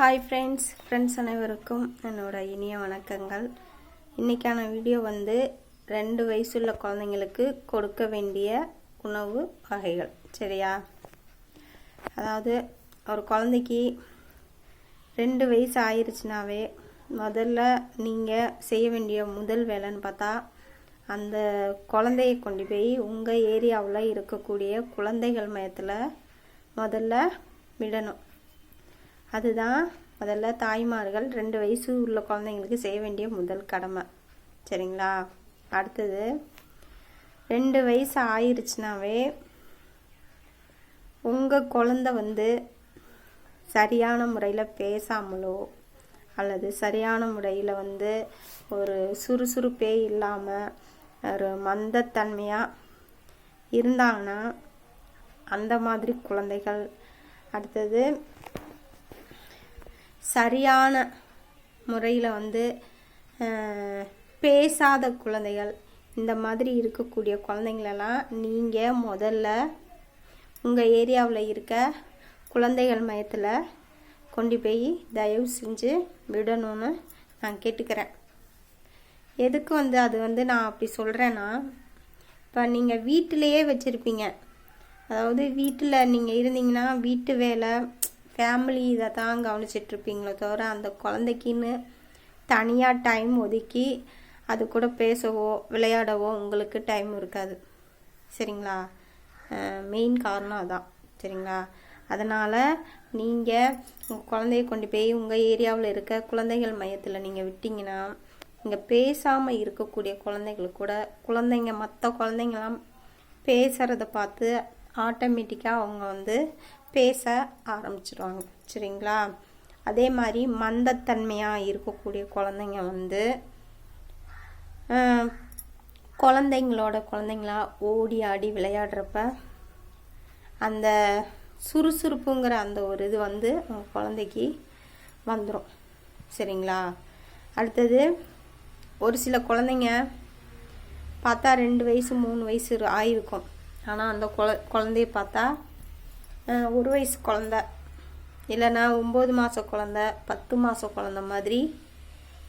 Hi friends friends அனைவருக்கும் என்னோட இனிய வணக்கங்கள். இன்றைக்கான வீடியோ வந்து ரெண்டு வயசுள்ள குழந்தைங்களுக்கு கொடுக்க வேண்டிய உணவு வகைகள். சரியா? அதாவது ஒரு குழந்தைக்கு ரெண்டு வயசு ஆயிடுச்சுனாவே முதல்ல நீங்கள் செய்ய வேண்டிய முதல் வேலைன்னு பார்த்தா அந்த குழந்தைய கொண்டு போய் உங்கள் ஏரியாவில் இருக்கக்கூடிய குழந்தைகள் மையத்தில் முதல்ல விடணும். அதுதான் முதல்ல தாய்மார்கள் ரெண்டு வயசு உள்ள குழந்தைங்களுக்கு செய்ய வேண்டிய முதல் கடமை. சரிங்களா? அடுத்தது ரெண்டு வயசு ஆயிடுச்சுனாவே உங்கள் குழந்த வந்து சரியான முறையில் பேசாமலோ அல்லது சரியான முறையில் வந்து ஒரு சுறுசுறுப்பே இல்லாமல் ஒரு மந்தத்தன்மையாக இருந்தாங்கன்னா அந்த மாதிரி குழந்தைகள். அடுத்தது சரியான முறையில் வந்து பேசாத குழந்தைகள் இந்த மாதிரி இருக்கக்கூடிய குழந்தைங்களெல்லாம் நீங்கள் முதல்ல உங்கள் ஏரியாவில் இருக்க குழந்தைகள் மையத்தில் கொண்டு போய் தயவு செஞ்சு விடணும்னு நான் கேட்டுக்கிறேன். எதுக்கு வந்து அது வந்து நான் அப்படி சொல்கிறேன்னா இப்போ நீங்கள் வீட்டிலையே வச்சுருப்பீங்க. அதாவது வீட்டில் நீங்கள் இருந்தீங்கன்னா வீட்டு வேலை ஃபேமிலி இதை தான் கவனிச்சிட்ருப்பீங்களே தவிர அந்த குழந்தைக்குன்னு தனியாக டைம் ஒதுக்கி அது கூட பேசவோ விளையாடவோ உங்களுக்கு டைம் இருக்காது. சரிங்களா? மெயின் காரணம் அதான். சரிங்களா? அதனால் நீங்கள் உங்கள் குழந்தைய கொண்டு போய் உங்கள் ஏரியாவில் இருக்க குழந்தைகள் மையத்தில் நீங்கள் விட்டிங்கன்னா இங்கே பேசாமல் இருக்கக்கூடிய குழந்தைகள் கூட குழந்தைங்க மற்ற குழந்தைங்களாம் பேசுகிறத பார்த்து ஆட்டோமேட்டிக்காக அவங்க வந்து பேச ஆரம்பிச்சிடுவாங்க சரிங்களா? அதே மாதிரி மந்தத்தன்மையாக இருக்கக்கூடிய குழந்தைங்க வந்து குழந்தைங்களோட குழந்தைங்களா ஓடி ஆடி விளையாடுறப்ப அந்த சுறுசுறுப்புங்கிற அந்த ஒரு இது வந்து உங்கள் குழந்தைக்கு வந்துடும் சரிங்களா? அடுத்தது ஒரு சில குழந்தைங்க பார்த்தா ரெண்டு வயசு மூணு வயசு ஆயிருக்கும். ஆனால் அந்த குழ குழந்தைய பார்த்தா ஒரு வயசு குழந்த. இல்லைன்னா ஒம்பது மாத குழந்த பத்து மாத குழந்த மாதிரி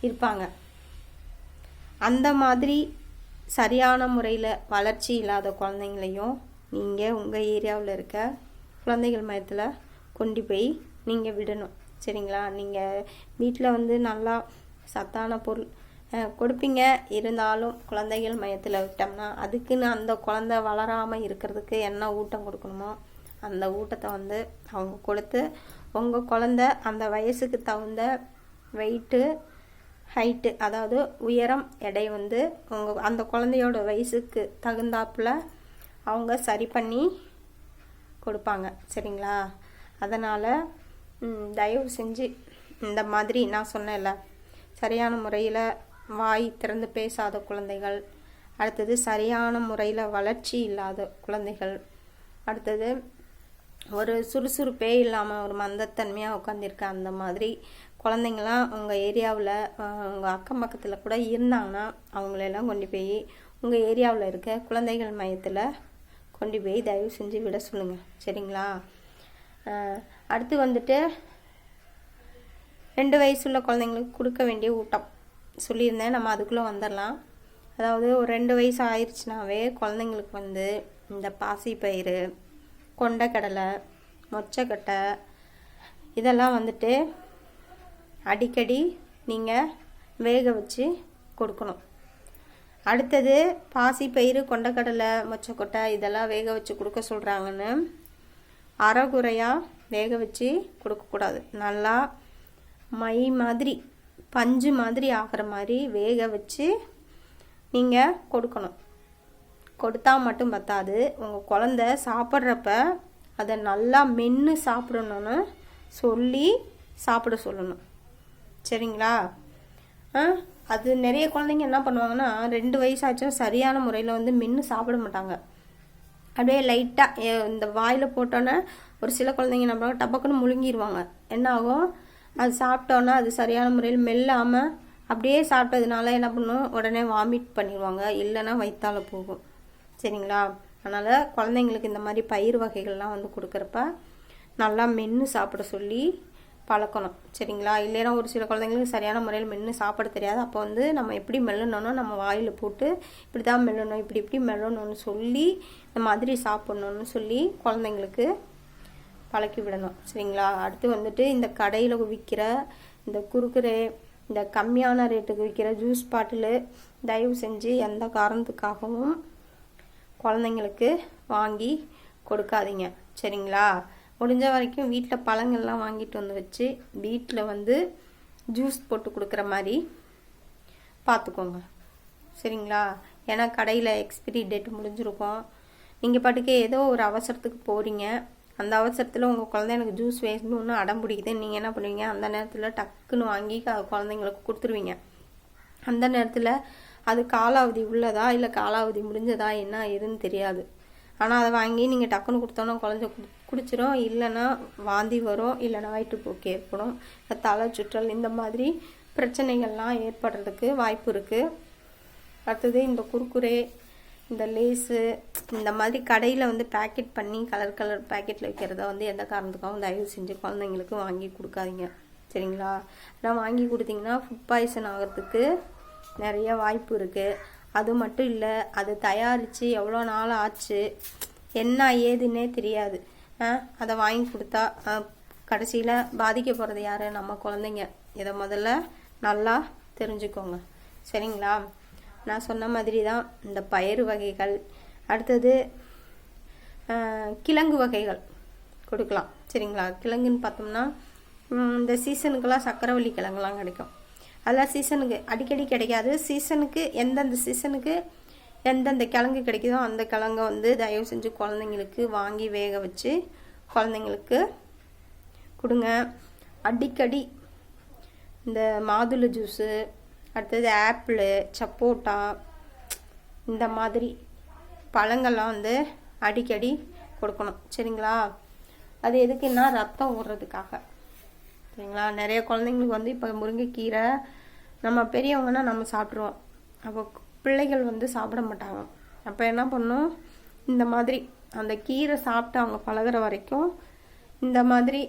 இருப்பாங்க. அந்த மாதிரி சரியான முறையில் வளர்ச்சி இல்லாத குழந்தைங்களையும் நீங்கள் உங்கள் ஏரியாவில் இருக்க குழந்தைகள் மையத்தில் கொண்டு போய் நீங்கள் விடணும். சரிங்களா? நீங்கள் வீட்டில் வந்து நல்லா சத்தான பொருள் கொடுப்பீங்க. இருந்தாலும் குழந்தைகள் மையத்தில் விட்டோம்னா அதுக்குன்னு அந்த குழந்தை வளராமல் இருக்கிறதுக்கு என்ன ஊட்டம் கொடுக்கணுமோ அந்த ஊட்டத்தை வந்து அவங்க கொடுத்து உங்கள் குழந்த அந்த வயசுக்கு தகுந்த வெயிட்டு ஹைட்டு அதாவது உயரம் எடை வந்து உங்கள் அந்த குழந்தையோட வயசுக்கு தகுந்தாப்புல அவங்க சரி பண்ணி கொடுப்பாங்க. சரிங்களா? அதனால் தயவு செஞ்சு இந்த மாதிரி நான் சொன்னேன்ல. சரியான முறையில் வாய் திறந்து பேசாத குழந்தைகள் அடுத்தது சரியான முறையில் வளர்ச்சி இல்லாத குழந்தைகள் அடுத்தது ஒரு சுறுசுறுப்பே இல்லாமல் ஒரு மந்தத்தன்மையாக உட்காந்துருக்க அந்த மாதிரி குழந்தைங்களாம் உங்கள் ஏரியாவில் உங்கள் அக்கம் பக்கத்தில் கூட இருந்தாங்கன்னா அவங்களெல்லாம் கொண்டு போய் உங்கள் ஏரியாவில் இருக்க குழந்தைகள் மையத்தில் கொண்டு போய் தயவு செஞ்சு விட சொல்லுங்கள் சரிங்களா? அடுத்து வந்துட்டு ரெண்டு வயசுள்ள குழந்தைங்களுக்கு கொடுக்க வேண்டிய ஊட்டம். சொல்லியிருந்தேன். நம்ம அதுக்குள்ளே வந்துடலாம் அதாவது ஒரு ரெண்டு வயசு ஆயிடுச்சுனாவே குழந்தைங்களுக்கு வந்து இந்த பாசிப்பயிறு கொண்டக்கடலை மொச்சக்கட்டை இதெல்லாம் வந்துட்டு அடிக்கடி நீங்கள் வேக வச்சு கொடுக்கணும். அடுத்தது பாசிப்பயிறு கொண்டக்கடலை மொச்சக்கொட்டை இதெல்லாம் வேக வச்சு கொடுக்க சொல்கிறாங்கன்னு அரைகுறையாக வேக வச்சு கொடுக்கக்கூடாது நல்லா மை மாதிரி பஞ்சு மாதிரி ஆகிற மாதிரி வேக வச்சு நீங்கள் கொடுக்கணும். கொடுத்தா மட்டும் பத்தாது. உங்கள் குழந்த சாப்பிட்றப்ப அதை நல்லா மென்று சாப்பிடணும்னு சொல்லி சாப்பிட சொல்லணும். சரிங்களா? ஆ? அது நிறைய குழந்தைங்க என்ன பண்ணுவாங்கன்னா ரெண்டு வயசாச்சும் சரியான முறையில் வந்து மென்று சாப்பிட மாட்டாங்க. அப்படியே லைட்டாக இந்த வாயில் போட்டோன்னே ஒரு சில குழந்தைங்க என்ன பண்ணுவாங்க டபக்குன்னு முழுங்கிடுவாங்க என்ன ஆகும்? அது சாப்பிட்டோன்னா அது சரியான முறையில் மெல்லாமல் அப்படியே சாப்பிட்டதுனால என்ன பண்ணும்? உடனே வாமிட் பண்ணிடுவாங்க இல்லைன்னா வயிற்றால போகும். சரிங்களா? அதனால் குழந்தைங்களுக்கு இந்த மாதிரி பயிர் வகைகள்லாம் வந்து கொடுக்குறப்ப நல்லா மென்று சாப்பிட சொல்லி பழக்கணும். சரிங்களா? இல்லைன்னா ஒரு சில குழந்தைங்களுக்கு சரியான முறையில் மென்று சாப்பிட தெரியாது. அப்போ வந்து நம்ம எப்படி மெல்லணும்னா நம்ம வாயில் போட்டு இப்படி தான் மெல்லணும் இப்படி இப்படி மெல்லணும்னு சொல்லி இந்த மாதிரி சாப்பிட்ணுன்னு சொல்லி குழந்தைங்களுக்கு பழக்கி விடணும். சரிங்களா? அடுத்து வந்துட்டு இந்த கடையில் விற்கிற இந்த குறுக்குறே இந்த கம்மியான ரேட்டுக்கு விற்கிற ஜூஸ் பாட்டிலு தயவு செஞ்சு எந்த காரணத்துக்காகவும் குழந்தைங்களுக்கு வாங்கி கொடுக்காதீங்க. சரிங்களா? முடிஞ்ச வரைக்கும் வீட்டில் பழங்கள்லாம் வாங்கிட்டு வந்து வச்சு வீட்டில் வந்து ஜூஸ் போட்டு கொடுக்குற மாதிரி பார்த்துக்கோங்க. சரிங்களா? ஏன்னா கடையில் எக்ஸ்பிரி டேட் முடிஞ்சிருக்கும். நீங்கள் பாட்டுக்கு ஏதோ ஒரு அவசரத்துக்கு போகிறீங்க அந்த அவசரத்தில் உங்கள் குழந்தை எனக்கு ஜூஸ் வேணும்னு அடம் பிடிக்குது. நீங்கள் என்ன பண்ணுவீங்க? அந்த நேரத்தில் டக்குன்னு வாங்கி குழந்தைங்களுக்கு கொடுத்துருவீங்க. அந்த நேரத்தில் அது காலாவதி உள்ளதா இல்லை காலாவதி முடிஞ்சதா? என்ன ஏதுன்னு தெரியாது. ஆனால் அதை வாங்கி நீங்கள் டக்குன்னு கொடுத்தோன்னா குழந்தை குடிச்சிரும். இல்லைன்னா வாந்தி வரும். இல்லைன்னா வயிற்றுப்போக்கு ஏற்படும். தலை சுற்றல் இந்த மாதிரி பிரச்சனைகள்லாம் ஏற்படுறதுக்கு வாய்ப்பு இருக்குது அடுத்தது இந்த குர்குரே இந்த லேஸு இந்த மாதிரி கடையில் வந்து பேக்கெட் பண்ணி கலர் கலர் பேக்கெட்டில் வைக்கிறத வந்து எந்த காரணத்துக்காகவும் தயவு செஞ்சு குழந்தைங்களுக்கு வாங்கி கொடுக்காதீங்க. சரிங்களா? அதான் வாங்கி கொடுத்தீங்கன்னா ஃபுட் பாய்சன் ஆகிறதுக்கு நிறைய வாய்ப்பு இருக்குது அது மட்டும் இல்லை அது தயாரித்து எவ்வளோ நாள் ஆச்சு என்ன ஏதுன்னே தெரியாது. அதை வாங்கி கொடுத்தா கடைசியில் பாதிக்க போகிறது யார்? நம்ம குழந்தைங்க. இதை முதல்ல நல்லா தெரிஞ்சுக்கோங்க. சரிங்களா? நான் சொன்ன மாதிரி தான் இந்த பயிறு வகைகள். அடுத்தது கிழங்கு வகைகள் கொடுக்கலாம். சரிங்களா? கிழங்குன்னு பார்த்தோம்னா இந்த சீசனுக்கெல்லாம் சக்கரவள்ளி கிழங்குலாம் கிடைக்கும். அதெல்லாம் சீசனுக்கு அடிக்கடி கிடைக்காது. சீசனுக்கு எந்தெந்த சீசனுக்கு எந்தெந்த கிழங்கு கிடைக்குதோ அந்த கிழங்கை வந்து தயவு செஞ்சு குழந்தைங்களுக்கு வாங்கி வேக வச்சு குழந்தைங்களுக்கு கொடுங்க. அடிக்கடி இந்த மாதுளை ஜூஸு அடுத்தது ஆப்பிள் சப்போட்டா இந்த மாதிரி பழங்கள்லாம் வந்து அடிக்கடி கொடுக்கணும். சரிங்களா? அது எதுக்குன்னா ரத்தம் விடுறதுக்காக சரிங்களா? நிறைய குழந்தைங்களுக்கு வந்து இப்போ முருங்கைக்கீரை நம்ம பெரியவங்கன்னா நம்ம சாப்பிட்ருவோம் அப்போ பிள்ளைகள் வந்து சாப்பிட மாட்டாங்க. அப்போ என்ன பண்ணும்? இந்த மாதிரி அந்த கீரை சாப்பிட்டு அவங்க பழகுற வரைக்கும் இந்த மாதிரி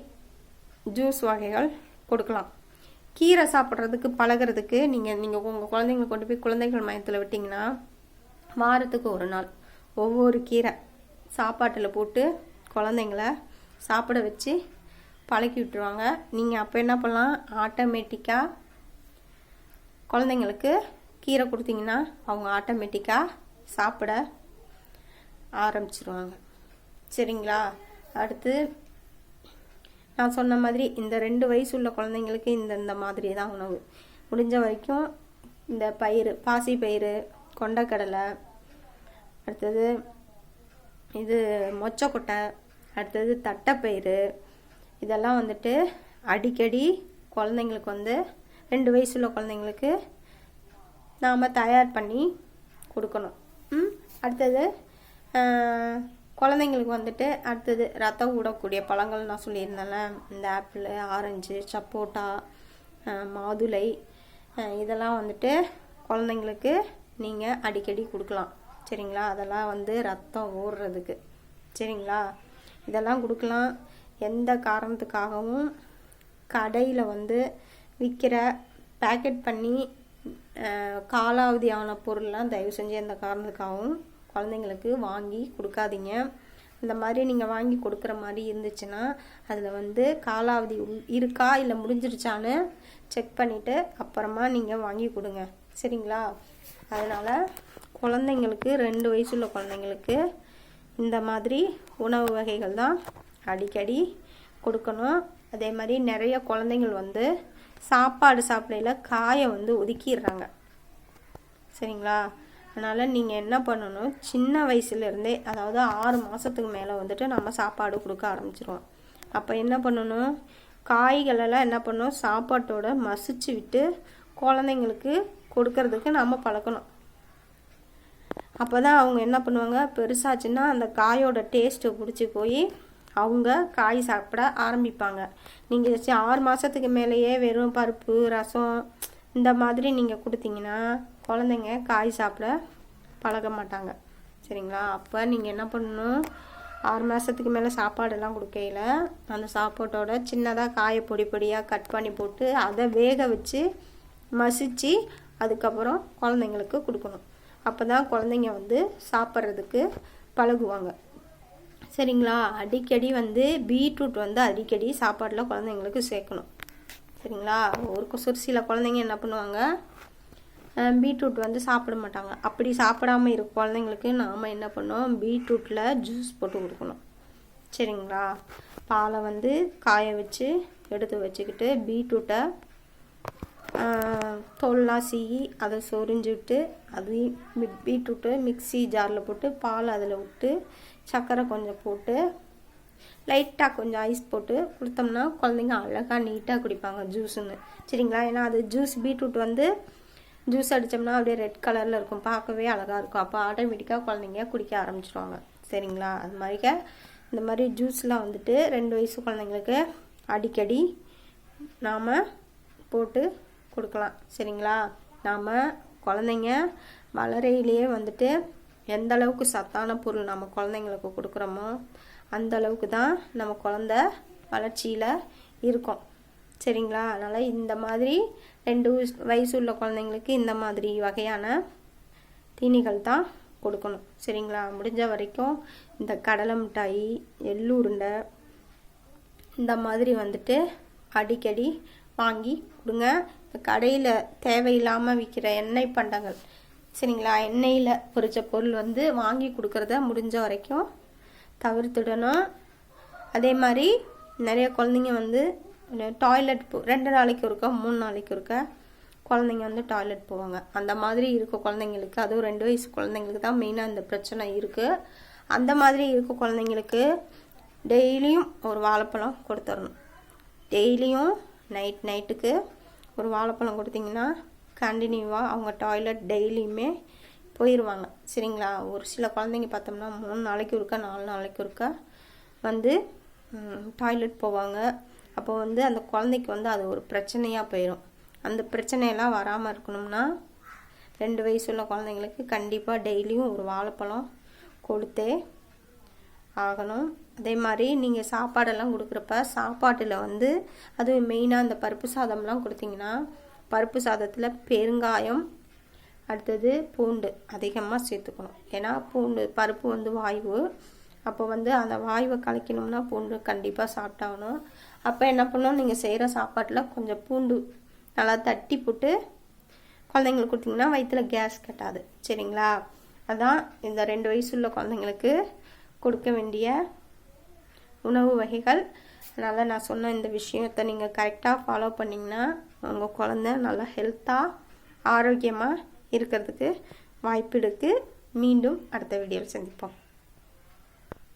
ஜூஸ் வகைகள் கொடுக்கலாம். கீரை சாப்பிட்றதுக்கு பழகுறதுக்கு நீங்கள் நீங்கள் உங்கள் குழந்தைங்களை கொண்டு போய் குழந்தைகள் மையத்தில் விட்டிங்கன்னா வாரத்துக்கு ஒரு நாள் ஒவ்வொரு கீரை சாப்பாட்டில் போட்டு குழந்தைங்கள சாப்பிட வச்சு பழக்கி விட்டுருவாங்க. நீங்கள் அப்போ என்ன பண்ணலாம்? ஆட்டோமேட்டிக்காக குழந்தைங்களுக்கு கீரை கொடுத்தீங்கன்னா அவங்க ஆட்டோமேட்டிக்காக சாப்பிட ஆரம்பிச்சிருவாங்க. சரிங்களா? அடுத்து நான் சொன்ன மாதிரி இந்த ரெண்டு வயசு உள்ள குழந்தைங்களுக்கு இந்த இந்த மாதிரி தான் உணவு. முடிஞ்ச வரைக்கும் இந்த பயிறு பாசி பயிறு கொண்டக்கடலை அடுத்தது இது மொச்சக்கொட்டை அடுத்தது தட்டைப்பயிறு இதெல்லாம் வந்துட்டு அடிக்கடி குழந்தைங்களுக்கு வந்து ரெண்டு வயசுள்ள குழந்தைங்களுக்கு நாம் தயார் பண்ணி கொடுக்கணும். அடுத்தது குழந்தைங்களுக்கு வந்துட்டு அடுத்தது ரத்தம் ஊடக்கூடிய பழங்கள் நான் சொல்லியிருந்தேன்ல இந்த ஆப்பிள் ஆரஞ்சு சப்போட்டா மாதுளை இதெல்லாம் வந்துட்டு குழந்தைங்களுக்கு நீங்கள் அடிக்கடி கொடுக்கலாம். சரிங்களா? அதெல்லாம் வந்து ரத்தம் ஊறுறதுக்கு சரிங்களா? இதெல்லாம் கொடுக்கலாம். எந்த காரணத்துக்காகவும் கடையில் வந்து விற்கிற பேக்கெட் பண்ணி காலாவதியான காலாவதி ஆன பொருள்லாம் தயவு செஞ்சு எந்த காரணத்துக்காகவும் குழந்தைங்களுக்கு வாங்கி கொடுக்காதீங்க. இந்த மாதிரி நீங்கள் வாங்கி கொடுக்குற மாதிரி இருந்துச்சுன்னா அதில் வந்து காலாவதி உள்- இருக்கா இல்லை முடிஞ்சிருச்சான்னு செக் பண்ணிவிட்டு அப்புறமா நீங்கள் வாங்கி கொடுங்க. சரிங்களா? அதனால் குழந்தைங்களுக்கு ரெண்டு வயசுள்ள குழந்தைங்களுக்கு இந்த மாதிரி உணவு வகைகள் தான் அடிக்கடி கொடுக்கணும். அதே மாதிரி நிறைய குழந்தைங்கள் வந்து சாப்பாடு சாப்பிடையில் காயை வந்து ஒதுக்கிடுறாங்க. சரிங்களா? அதனால் நீங்கள் என்ன பண்ணணும்? சின்ன வயசுலேருந்தே அதாவது ஆறு மாதத்துக்கு மேலே வந்துட்டு நம்ம சாப்பாடு கொடுக்க ஆரம்பிச்சிருவோம். அப்போ என்ன பண்ணணும்? காய்களெல்லாம் என்ன பண்ணணும்? சாப்பாட்டோட மசிச்சு விட்டு குழந்தைங்களுக்கு கொடுக்கறதுக்கு நம்ம பழக்கணும். அப்போ தான் அவங்க என்ன பண்ணுவாங்க? பெருசாச்சுன்னா அந்த காயோட டேஸ்ட்டை பிடிச்சி போய் அவங்க காய் சாப்பிட ஆரம்பிப்பாங்க. நீங்கள் சரி ஆறு மாதத்துக்கு மேலேயே வெறும் பருப்பு ரசம் இந்த மாதிரி நீங்கள் கொடுத்தீங்கன்னா குழந்தைங்க காய் சாப்பிட பழக மாட்டாங்க. சரிங்களா? அப்போ நீங்கள் என்ன பண்ணணும்? ஆறு மாதத்துக்கு மேலே சாப்பாடெல்லாம் கொடுக்கையில அந்த சாப்பாட்டோட சின்னதாக காய பொடி பொடியாக கட் பண்ணி போட்டு அதை வேக வச்சு மசித்து அதுக்கப்புறம் குழந்தைங்களுக்கு கொடுக்கணும். அப்போ தான் குழந்தைங்க வந்து சாப்பிட்றதுக்கு பழகுவாங்க. சரிங்களா? அடிக்கடி வந்து பீட்ரூட் வந்து அடிக்கடி சாப்பாட்டில் குழந்தைங்களுக்கு சேர்க்கணும். சரிங்களா? ஒரு ஒரு சில குழந்தைங்க என்ன பண்ணுவாங்க? பீட்ரூட் வந்து சாப்பிட மாட்டாங்க. அப்படி சாப்பிடாம இருக்க குழந்தைங்களுக்கு நாம் என்ன பண்ணோம் பீட்ரூட்டில் ஜூஸ் போட்டு கொடுக்கணும். சரிங்களா? பாலை வந்து காய வச்சு எடுத்து வச்சுக்கிட்டு பீட்ரூட்டை தோல்லாம் சீகி அதை சொரிஞ்சு விட்டு அதையும் பீட்ரூட்டை பீட்ரூட்டு மிக்ஸி ஜாரில் போட்டு பால் அதில் விட்டு சர்க்கரை கொஞ்சம் போட்டு லைட்டாக கொஞ்சம் ஐஸ் போட்டு கொடுத்தோம்னா குழந்தைங்க அழகாக நீட்டாக குடிப்பாங்க ஜூஸுன்னு சரிங்களா? ஏன்னா அது ஜூஸ் பீட்ரூட் வந்து ஜூஸ் அடித்தோம்னா அப்படியே ரெட் கலரில் இருக்கும். பார்க்கவே அழகாக இருக்கும். அப்போ ஆட்டோமேட்டிக்காக குழந்தைங்க குடிக்க ஆரம்பிச்சிருவாங்க. சரிங்களா? அது மாதிரிக்க இந்த மாதிரி ஜூஸ்லாம் வந்துட்டு ரெண்டு வயசு குழந்தைங்களுக்கு அடிக்கடி நாம் போட்டு கொடுக்கலாம். சரிங்களா? நாம் குழந்தைங்க வளரையிலேயே வந்துட்டு எந்த அளவுக்கு சத்தான பொருள் நம்ம குழந்தைங்களுக்கு கொடுக்குறோமோ அந்த அளவுக்கு தான் நம்ம குழந்த வளர்ச்சியில் இருக்கும். சரிங்களா? அதனால் இந்த மாதிரி ரெண்டு வயசு- வயசு உள்ள குழந்தைங்களுக்கு இந்த மாதிரி வகையான தீனிகள் தான் கொடுக்கணும். சரிங்களா? முடிஞ்ச வரைக்கும் இந்த கடலை மிட்டாய் எள்ளு உருண்டை இந்த மாதிரி வந்துட்டு அடிக்கடி வாங்கி கொடுங்க. இப்போ கடையில் தேவையில்லாமல் விற்கிற எண்ணெய் பண்டங்கள் சரிங்களா? எண்ணெயில் பொறிச்ச பொருள் வந்து வாங்கி கொடுக்கறத முடிஞ்ச வரைக்கும் தவிர்த்துடணும். அதே மாதிரி நிறைய குழந்தைங்க வந்து டாய்லெட் போ ரெண்டு நாளைக்கு ஒருக்கா மூணு நாளைக்கு ஒருக்கா குழந்தைங்க வந்து டாய்லெட் போவாங்க. அந்த மாதிரி இருக்க குழந்தைங்களுக்கு அதுவும் ரெண்டு வயசு குழந்தைங்களுக்கு தான் மெயினாக இந்த பிரச்சனை இருக்குது அந்த மாதிரி இருக்க குழந்தைங்களுக்கு டெய்லியும் ஒரு வாழைப்பழம் கொடுத்துடணும். டெய்லியும் நைட் நைட்டுக்கு ஒரு வாழைப்பழம் கொடுத்தீங்கன்னா கண்டினியூவாக அவங்க டாய்லெட் டெய்லியுமே போயிடுவாங்க சரிங்களா? ஒரு சில குழந்தைங்க பார்த்தோம்னா மூணு நாளைக்கு ஒருக்கா நாலு நாளைக்கு ஒருக்கா வந்து டாய்லெட் போவாங்க. அப்போ வந்து அந்த குழந்தைக்கு வந்து அது ஒரு பிரச்சனையாக போயிடும் அந்த பிரச்சனையெல்லாம் வராமல் இருக்கணும்னா ரெண்டு வயசு உள்ள குழந்தைங்களுக்கு கண்டிப்பாக டெய்லியும் ஒரு வாழைப்பழம் கொடுத்தே ஆகணும். அதே மாதிரி நீங்கள் சாப்பாடெல்லாம் கொடுக்குறப்ப சாப்பாட்டில் வந்து அதுவும் மெயினாக அந்த பருப்பு சாதம்லாம் கொடுத்தீங்கன்னா பருப்பு சாதத்தில் பெருங்காயம் அடுத்தது பூண்டு அதிகமாக சேர்த்துக்கணும். ஏன்னா பூண்டு பருப்பு வந்து வாய்வு. அப்போ வந்து அந்த வாய்வை கலைக்கணும்னா பூண்டு கண்டிப்பாக சாப்பிட்டாகணும். அப்போ என்ன பண்ணணும்? நீங்கள் செய்கிற சாப்பாட்டில் கொஞ்சம் பூண்டு நல்லா தட்டி போட்டு குழந்தைங்களுக்கு கொடுத்தீங்கன்னா வயிற்றில் கேஸ் கட்டாது. சரிங்களா? அதான் இந்த ரெண்டு வயசுள்ள குழந்தைங்களுக்கு கொடுக்க வேண்டிய உணவு வகைகள். அதனால் நான் சொன்ன இந்த விஷயத்தை நீங்கள் கரெக்டாக ஃபாலோ பண்ணிங்கன்னா உங்கள் குழந்த நல்லா ஹெல்த்தாக ஆரோக்கியமாக இருக்கிறதுக்கு வாய்ப்பு இருக்குது மீண்டும் அடுத்த வீடியோவில் சந்திப்போம்.